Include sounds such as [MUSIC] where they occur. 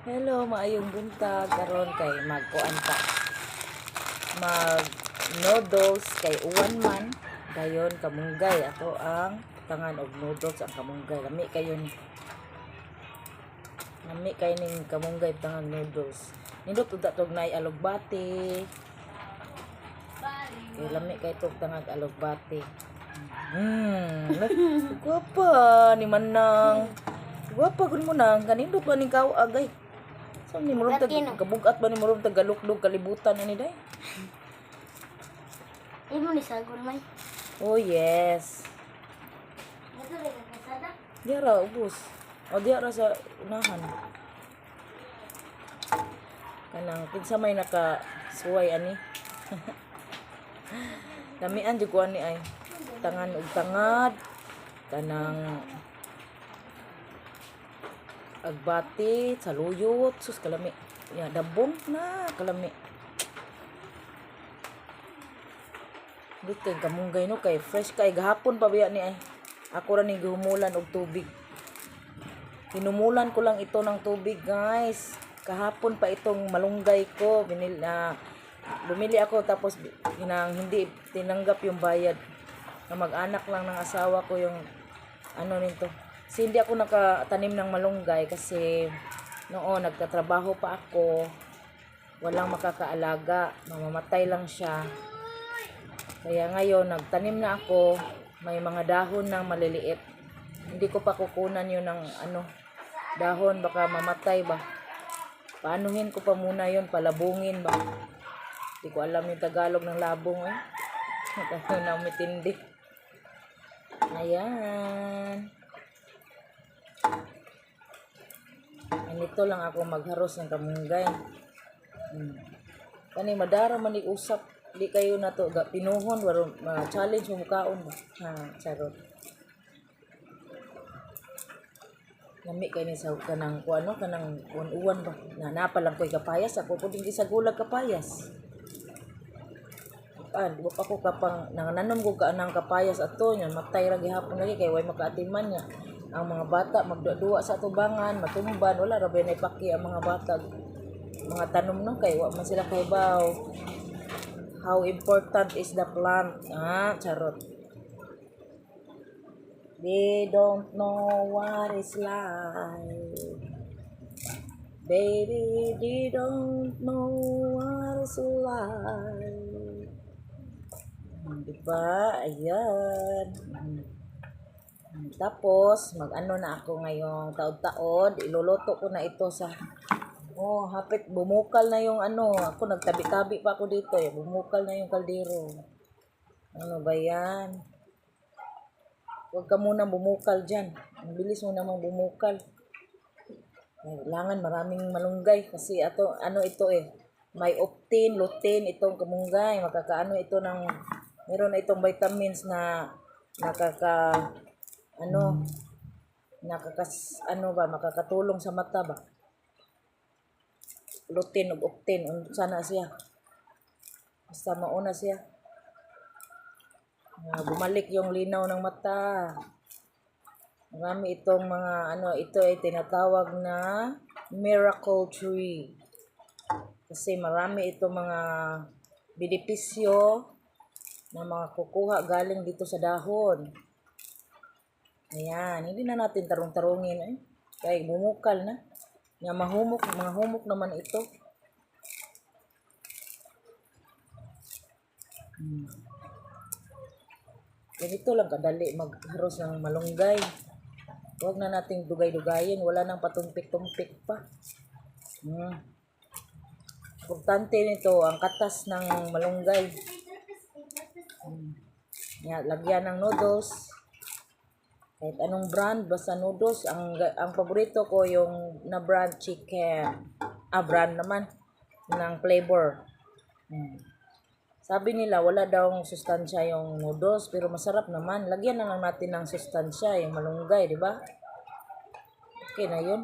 Hello, maayong buntag karon kay magkuan ta. Mag noodles kay uwan man dayon kamunggay ato ang tangan og noodles ang kamunggay. Lami kayo ni. Lami kay ning kamunggay tangan noodles. Nindot ug datog nay alugbati. Kay lami kay tog tangag alugbati. Hmm, [LAUGHS] guwapa ni Manang. Guwapa gud mo nang kanindot ba ning kao agay. So ni murong tag Latino. kabugat ba ni murong tag galuklog kalibutan ani day? [LAUGHS] Imo ni sagol may. Oh yes. Ito rin ang kasada. Diara ubos. O diara sa unahan. Kanang kinsa may naka suway ani. [LAUGHS] Damian jud ko ani ay tangan ug tangad kanang agbati, saluyot, sus kalami. Ya, dabong na kalami. Dito kay kamunggay no kay fresh kay gahapon pa biya ni ay. Ako ra ni gihumulan og tubig. Hinumulan ko lang ito ng tubig, guys. Kahapon pa itong malunggay ko. Binil, ah, bumili ako tapos hinang, hindi tinanggap yung bayad. Na mag-anak lang ng asawa ko yung ano nito. Kasi hindi ako nakatanim ng malunggay kasi noon nagtatrabaho pa ako. Walang makakaalaga. Mamamatay lang siya. Kaya ngayon, nagtanim na ako. May mga dahon na maliliit. Hindi ko pa kukunan yun ng ano, dahon. Baka mamatay ba. Paanuhin ko pa muna yun, palabungin ba. Hindi ko alam yung Tagalog ng labong eh. Ito [LAUGHS] na mitindi. Ayan. Ganito lang ako magharos ng kamunggay. Hmm. Kani madara man ni usap. Di kayo na to. Ga pinuhon waro ma challenge mo mukaon ba ha charot. Lami kay ni sa kanang ko ano kanang uwan ba? Na napalang ko'y kapayas. Ako ko din sa gulag kapayas. Di ba pa ko kapang nanganom ko ka kapayas ato nya matay ra gihapon lagi kay way makaatiman niya ang mga bata magduwa sa tubangan matumban wala ra ba na ipaki ang mga bata. Mga tanom no? Kay wa man sila kay baw how important is the plant? Ah charot. They don't know what is life baby they don't know what is life Hmm, di ba? Ayan tapos mag-ano na ako ngayong taod-taod iluluto ko na ito sa Oh, hapit bumukal na yung ano. Ako nagtabi-tabi pa ako dito eh. Bumukal na yung kaldero. Ano ba yan? Huwag ka munang bumukal dyan. Ang bilis mo namang bumukal. Kailangan maraming malunggay kasi ato, ano ito eh. May optin, lutein itong kamunggay. Makakaano ito ng, meron na itong vitamins na nakaka, ano, nakakas, ano ba, makakatulong sa mata ba? lutin octane un sana siya. Basta mauna siya. Ah, bumalik yung linaw ng mata. Marami itong mga ano ito ay tinatawag na miracle tree. Kasi marami itong mga benepisyo na mga kukuha galing dito sa dahon ayan hindi na natin tarong-tarungin eh kaya bumukal na nga mahumok, mga humok naman ito. Hmm. Ganito lang kadali magharos ng malunggay. Huwag na nating dugay-dugayin. Wala nang patumpik-tumpik pa. Hmm. Importante nito ang katas ng malunggay. Hmm. Yan, lagyan ng noodles kahit anong brand basta noodles ang ang paborito ko yung na brand chicken. Ah brand naman ng flavor. Hmm. sabi nila wala daw sustansya yung noodles pero masarap naman. Lagyan na lang natin ng sustansya yung malunggay di ba? Okay na yun